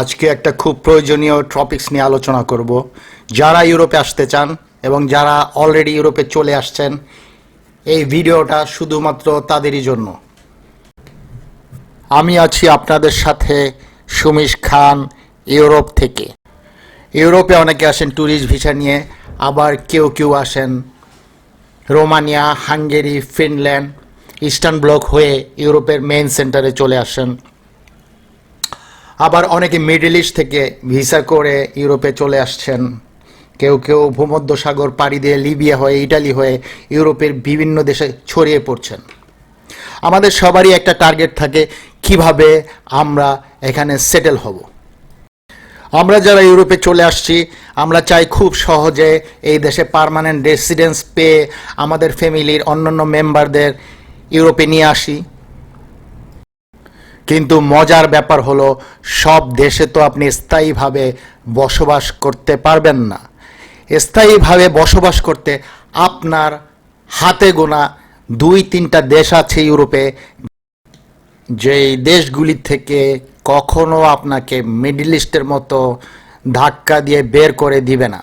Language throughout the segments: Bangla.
আজকে একটা খুব প্রয়োজনীয় টপিকস নিয়ে আলোচনা করব। যারা ইউরোপে আসতে চান এবং যারা অলরেডি ইউরোপে চলে আসছেন, এই ভিডিওটা শুধুমাত্র তাদেরই জন্য। আমি আছি আপনাদের সাথে সুমিশ খান, ইউরোপ থেকে। ইউরোপে অনেকে আসেন ট্যুরিস্ট ভিসা নিয়ে, আবার কেউ কেউ আসেন Romania, Hungary, Finland eastern bloc হয়ে ইউরোপের মেইন সেন্টারে চলে আসেন। আবার অনেকে মিডল ইস্ট থেকে ভিসা করে ইউরোপে চলে আসছেন। কেউ কেউ ভূমধ্য সাগর পাড়ি দিয়ে লিবিয়া হয়ে ইটালি হয়ে ইউরোপের বিভিন্ন দেশে ছড়িয়ে পড়ছেন। আমাদের সবারই একটা টার্গেট থাকে কীভাবে আমরা এখানে সেটেল হব। আমরা যারা ইউরোপে চলে আসছি, আমরা চাই খুব সহজে এই দেশে পার্মানেন্ট রেসিডেন্স পেয়ে আমাদের ফ্যামিলির অন্যান্য মেম্বারদের ইউরোপে নিয়ে আসি। কিন্তু মজার ব্যাপার হলো, সব দেশে তো আপনি স্থায়ীভাবে বসবাস করতে পারবেন না। স্থায়ীভাবে বসবাস করতে আপনার হাতে গোনা দুই তিনটা দেশ আছে ইউরোপে। যেই দেশগুলি থেকে কখনো আপনাকে মিডল ইস্টের মতো ধাক্কা দিয়ে বের করে দিবে না।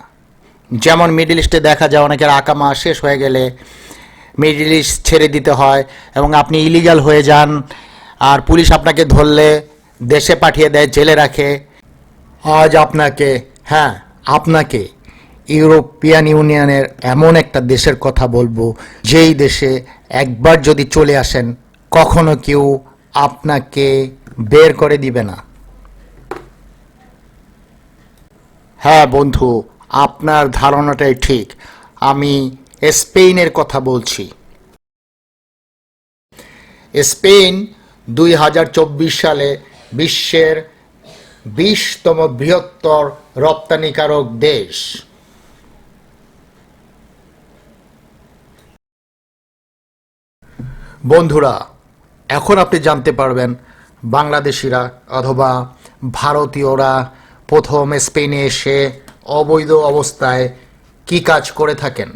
যেমন মিডল ইস্টে দেখা যায় অনেকের আকামা শেষ হয়ে গেলে মিডল ইস্ট ছেড়ে দিতে হয় এবং আপনি ইলিগাল হয়ে যান আর পুলিশ আপনাকে ধরলে দেশে পাঠিয়ে দেয়, জেলে রাখে। আজ আপনাকে হ্যাঁ আপনাকে ইউরোপিয়ান ইউনিয়নের এমন একটা দেশের কথা বলব, যেই দেশে একবার যদি চলে আসেন, কখনো কেউ আপনাকে বের করে দিবে না। হ্যাঁ বন্ধু, আপনার ধারণাটাই ঠিক। আমি স্পেনের কথা বলছি। স্পেন দুই হাজার চব্বিশ সালে বিশ্বের বিশতম বৃহত্তর রপ্তানিকারক দেশ। বন্ধুরা, এখন আপনি জানতে পারবেন বাংলাদেশিরা অথবা ভারতীয়রা প্রথম স্পেনে এসে অবৈধ অবস্থায় কি কাজ করে থাকেন।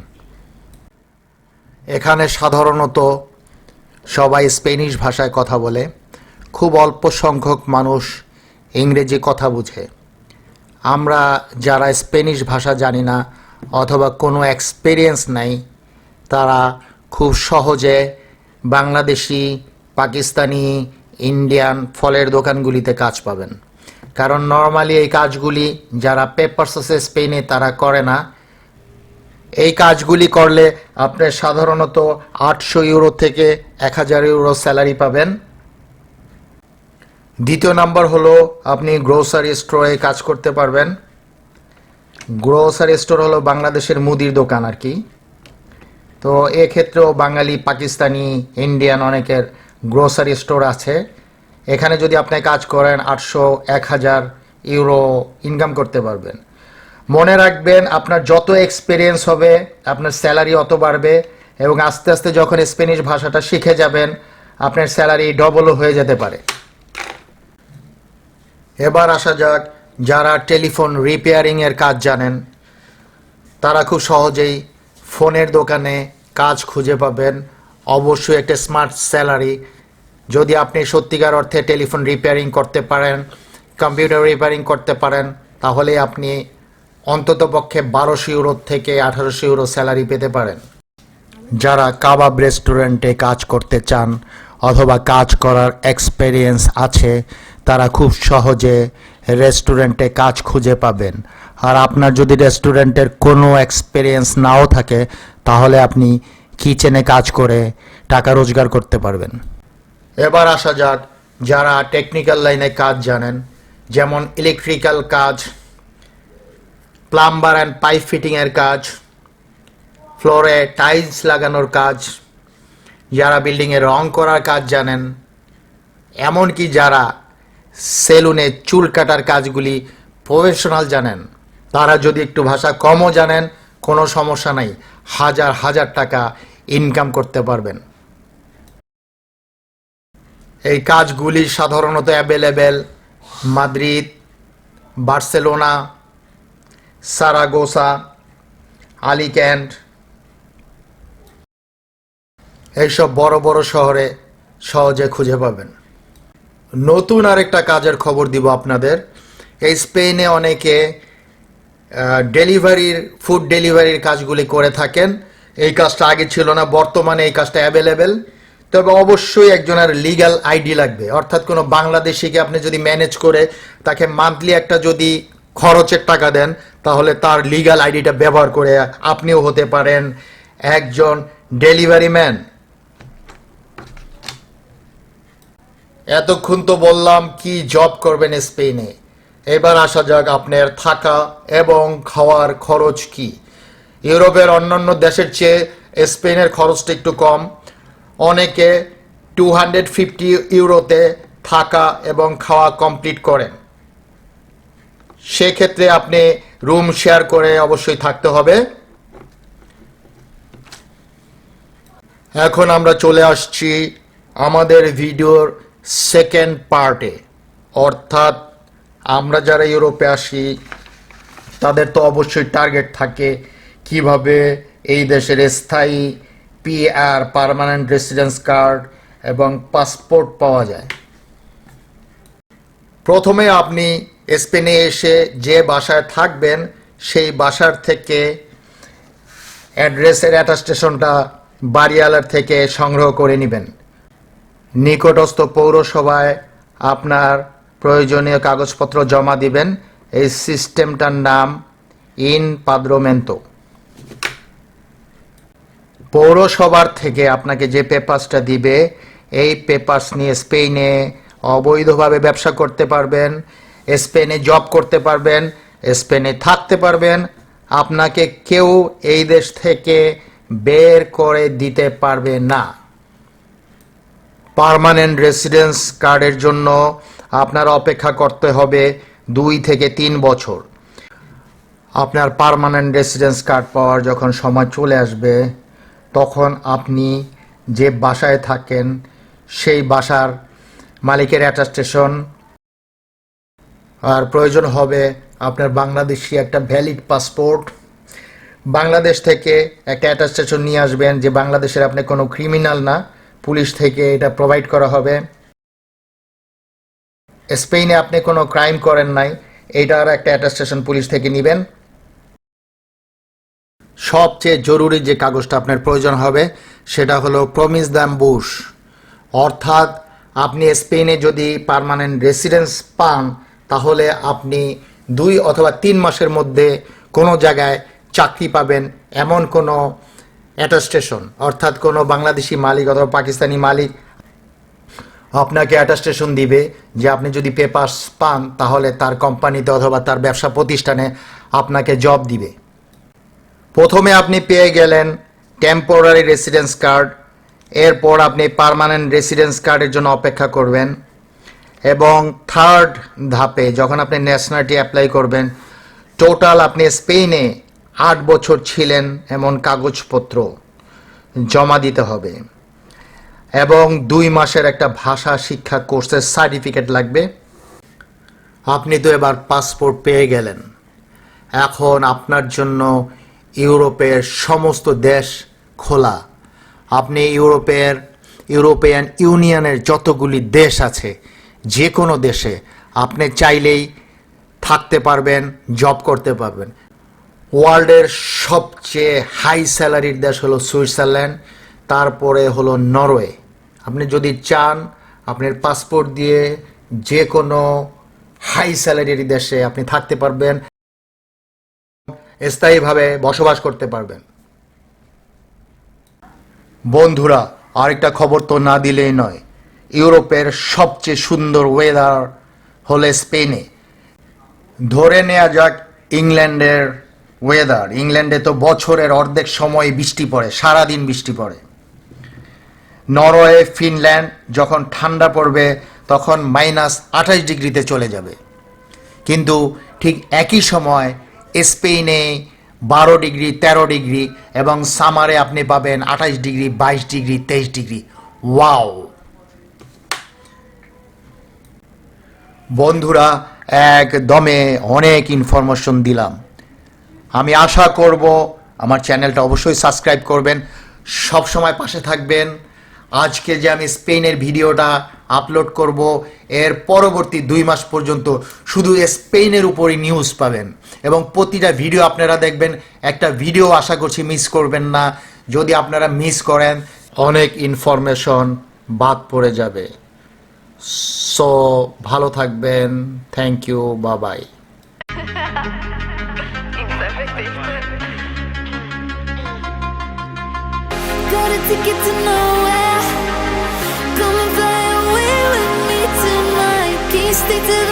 এখানে সাধারণত সবাই স্পেনিশ ভাষায় কথা বলে। খুব অল্প সংখ্যক মানুষ ইংরেজি কথা বুঝে। আমরা যারা স্পেনিশ ভাষা জানি না অথবা কোনো এক্সপিরিয়েন্স নাই, তারা খুব সহজে বাংলাদেশি, পাকিস্তানি ইন্ডিয়ান ফলের দোকানগুলিতে কাজ পাবেন। কারণ নর্মালি এই কাজগুলি যারা পেপারস আছে স্পেনে তারা করে না। এই কাজগুলি করলে আপনি সাধারণত আটশো ইউরো থেকে এক হাজার ইউরো স্যালারি পাবেন। দ্বিতীয় নাম্বার হলো আপনি গ্রোসারি স্টোরে কাজ করতে পারবেন। গ্রোসারি স্টোর হলো বাংলাদেশের মুদির দোকান আর কি। তো এক্ষেত্রেও বাঙালি, পাকিস্তানি, ইন্ডিয়ান অনেকের গ্রোসারি স্টোর আছে। এখানে যদি আপনি কাজ করেন আটশো, এক হাজার ইউরো ইনকাম করতে পারবেন। মনে রাখবেন, আপনার যত এক্সপিরিয়েন্স হবে, আপনার স্যালারি অত বাড়বে এবং আস্তে আস্তে যখন স্পেনিশ ভাষাটা শিখে যাবেন, আপনার স্যালারি ডবলও হয়ে যেতে পারে। এবার আসা যাক, যারা টেলিফোন রিপেয়ারিংয়ের কাজ জানেন, তারা খুব সহজেই ফোনের দোকানে কাজ খুঁজে পাবেন। অবশ্যই একটা স্মার্ট স্যালারি যদি আপনি সত্যিকার অর্থে টেলিফোন রিপেয়ারিং করতে পারেন কম্পিউটার রিপেয়ারিং করতে পারেন, তাহলে আপনি অন্তত পক্ষে বারোশো ইউরো থেকে আঠারোশো ইউরো স্যালারি পেতে পারেন। যারা কাবাব রেস্টুরেন্টে কাজ করতে চান অথবা কাজ করার এক্সপেরিয়েন্স আছে, তারা খুব সহজে রেস্টুরেন্টে কাজ খুঁজে পাবেন। আর আপনার যদি রেস্টুরেন্টের কোনো এক্সপেরিয়েন্স নাও থাকে, তাহলে আপনি কিচেনে কাজ করে টাকা রোজগার করতে পারবেন। এবার আসা যাক যারা টেকনিক্যাল লাইনে কাজ জানেন, যেমন ইলেকট্রিক্যাল কাজ প্লাম্বার অ্যান্ড পাইপ ফিটিংয়ের কাজ, ফ্লোরে টাইলস লাগানোর কাজ, যারা বিল্ডিংয়ে রং করার কাজ জানেন, এমনকি যারা সেলুনে চুল কাটার কাজগুলি প্রফেশনাল জানেন, তারা যদি একটু ভাষা কমও জানেন, কোনো সমস্যা নাই, হাজার হাজার টাকা ইনকাম করতে পারবেন। এই কাজগুলি সাধারণত available Madrid, Barcelona Zaragoza Alicante এইসব বড় বড় শহরে সহজে খুঁজে পাবেন। নতুন আরেকটা কাজের খবর দিব আপনাদের। এই স্পেনে অনেকে ডেলিভারির, ফুড ডেলিভারির কাজগুলি করে থাকেন। এই কাজটা আগে ছিল না, বর্তমানে এই কাজটা অ্যাভেলেবেল। তবে অবশ্যই একজনের লিগ্যাল আইডি লাগবে। অর্থাৎ কোনো বাংলাদেশিকে আপনি যদি ম্যানেজ করে তাকে মান্থলি একটা যদি খরচের টাকা দেন তাহলে তার লিগ্যাল আইডিটা ব্যবহার করে আপনিও হতে পারেন একজন ডেলিভারি ম্যান এতক্ষণ তো বললাম কি জব করবেন স্পেনে। এবার আসা যাক আপনার থাকা এবং খাওয়ার খরচ কি। ইউরোপের অন্যান্য দেশের চেয়ে স্পেনের খরচটা একটু কম। অনেকে টু হান্ড্রেড ফিফটি ইউরোতে থাকা এবং খাওয়া কমপ্লিট করেন। সেক্ষেত্রে আপনি রুম শেয়ার করে অবশ্যই থাকতে হবে। এখন আমরা চলে আসছি আমাদের ভিডিওর সেকেন্ড পার্টে অর্থাৎ আমরা যারা ইউরোপে আসি, তাদের তো অবশ্যই টার্গেট থাকে কীভাবে এই দেশের স্থায়ী পিআর পার্মানেন্ট রেসিডেন্স কার্ড এবং পাসপোর্ট পাওয়া যায়। প্রথমে আপনি স্পেনে এসে যে বাসায় থাকবেন, সেই বাসার থেকে অ্যাড্রেসের অ্যাটাস্টেশনটা বাড়িওয়ালার থেকে সংগ্রহ করে নেবেন। নিকটস্থ পৌরসভায় আপনার প্রয়োজনীয় কাগজপত্র জমা দিবেন। এই সিস্টেমটার নাম ইন পাদ্রোমেন্তো। পৌরসভার থেকে আপনাকে যে পেপারসটা দিবে, এই পেপারস নিয়ে স্পেনে অবৈধভাবে ব্যবসা করতে পারবেন। স্পেনে জব করতে পারবেন, স্পেনে থাকতে পারবেন। আপনাকে কেউ এই দেশ থেকে বের করে দিতে পারবে না। পারমানেন্ট রেসিডেন্স কার্ডের জন্য আপনার অপেক্ষা করতে হবে দুই থেকে তিন বছর। আপনার পারমানেন্ট রেসিডেন্স কার্ড পাওয়ার যখন সময় চলে আসবে, তখন আপনি যে বাসায় থাকেন, সেই বাসার মালিকের অ্যাটাস্টেশন আর প্রয়োজন হবে আপনার বাংলাদেশি একটা ভ্যালিড পাসপোর্ট বাংলাদেশ থেকে একটা অ্যাটাস্টেশন নিয়ে আসবেন যে বাংলাদেশের আপনি কোনো ক্রিমিনাল না। পুলিশ থেকে এটা প্রোভাইড করা হবে। স্পেনে আপনি কোনো ক্রাইম করেন নাই এইটার একটা অ্যাটাস্টেশন পুলিশ থেকে নেবেন। সবচেয়ে জরুরি যে কাগজটা আপনার প্রয়োজন হবে, সেটা হলো প্রমিস দ্যাম বুশ অর্থাৎ আপনি স্পেনে যদি পার্মানেন্ট রেসিডেন্স পান তাহলে আপনি দুই অথবা তিন মাসের মধ্যে কোনো জায়গায় চাকরি পাবেন এমন কোনো অ্যাটাস্টেশন, অর্থাৎ কোনো বাংলাদেশি মালিক অথবা পাকিস্তানি মালিক আপনাকে অ্যাটাস্টেশন দিবে যে আপনি যদি পেপারস পান তাহলে তার কোম্পানিতে অথবা তার ব্যবসা প্রতিষ্ঠানে আপনাকে জব দিবে। প্রথমে আপনি পেয়ে গেলেন টেম্পোরারি রেসিডেন্স কার্ড এরপর আপনি পার্মানেন্ট রেসিডেন্স কার্ডের জন্য অপেক্ষা করবেন। এবং থার্ড ধাপে যখন আপনি ন্যাশনালিটি অ্যাপ্লাই করবেন টোটাল আপনি স্পেনে আট বছর ছিলেন এমন কাগজপত্র জমা দিতে হবে। এবং দুই মাসের একটা ভাষা শিক্ষা কোর্সের সার্টিফিকেট লাগবে। আপনি তো এবার পাসপোর্ট পেয়ে গেলেন। এখন আপনার জন্য ইউরোপের সমস্ত দেশ খোলা। আপনি ইউরোপের, ইউরোপিয়ান ইউনিয়নের যতগুলি দেশ আছে যে কোনো দেশে আপনি চাইলেই থাকতে পারবেন জব করতে পারবেন। ওয়ার্ল্ডের সবচেয়ে হাই স্যালারির দেশ হলো সুইজারল্যান্ড, তারপরে হলো নরওয়ে। আপনি যদি চান, আপনার পাসপোর্ট দিয়ে যে কোনো হাই স্যালারির দেশে আপনি থাকতে পারবেন, স্থায়ীভাবে বসবাস করতে পারবেন। বন্ধুরা, আরেকটা খবর তো না দিলেই নয়। ইউরোপের সবচেয়ে সুন্দর ওয়েদার হলে স্পেনে। ধরে নেওয়া যাক ইংল্যান্ডের ওয়েদার ইংল্যান্ডে তো বছরের অর্ধেক সময় বৃষ্টি পড়ে, সারাদিন বৃষ্টি পড়ে। নরওয়ে, ফিনল্যান্ড যখন ঠান্ডা পড়বে, তখন মাইনাস আঠাশ ডিগ্রিতে চলে যাবে। কিন্তু ঠিক একই সময় স্পেনে বারো ডিগ্রি, তেরো ডিগ্রি এবং সামারে আপনি পাবেন আঠাশ ডিগ্রি, বাইশ ডিগ্রি, তেইশ ডিগ্রি। ওয়াও! বন্ধুরা, একদমে অনেক ইনফরমেশন দিলাম। আমি আশা করব আমার চ্যানেলটা অবশ্যই সাবস্ক্রাইব করবেন। সব সময় পাশে থাকবেন। আজকে যে আমি স্পেনের ভিডিওটা আপলোড করব, এর পরবর্তী দুই মাস পর্যন্ত শুধু স্পেনের উপরই নিউজ পাবেন। এবং প্রতিটা ভিডিও আপনারা দেখবেন, একটা ভিডিও আশা করছি মিস করবেন না। যদি আপনারা মিস করেন, অনেক ইনফরমেশন বাদ পড়ে যাবে। সো ভালো থাকবেন। থ্যাংক ইউ বা বাই Stick to the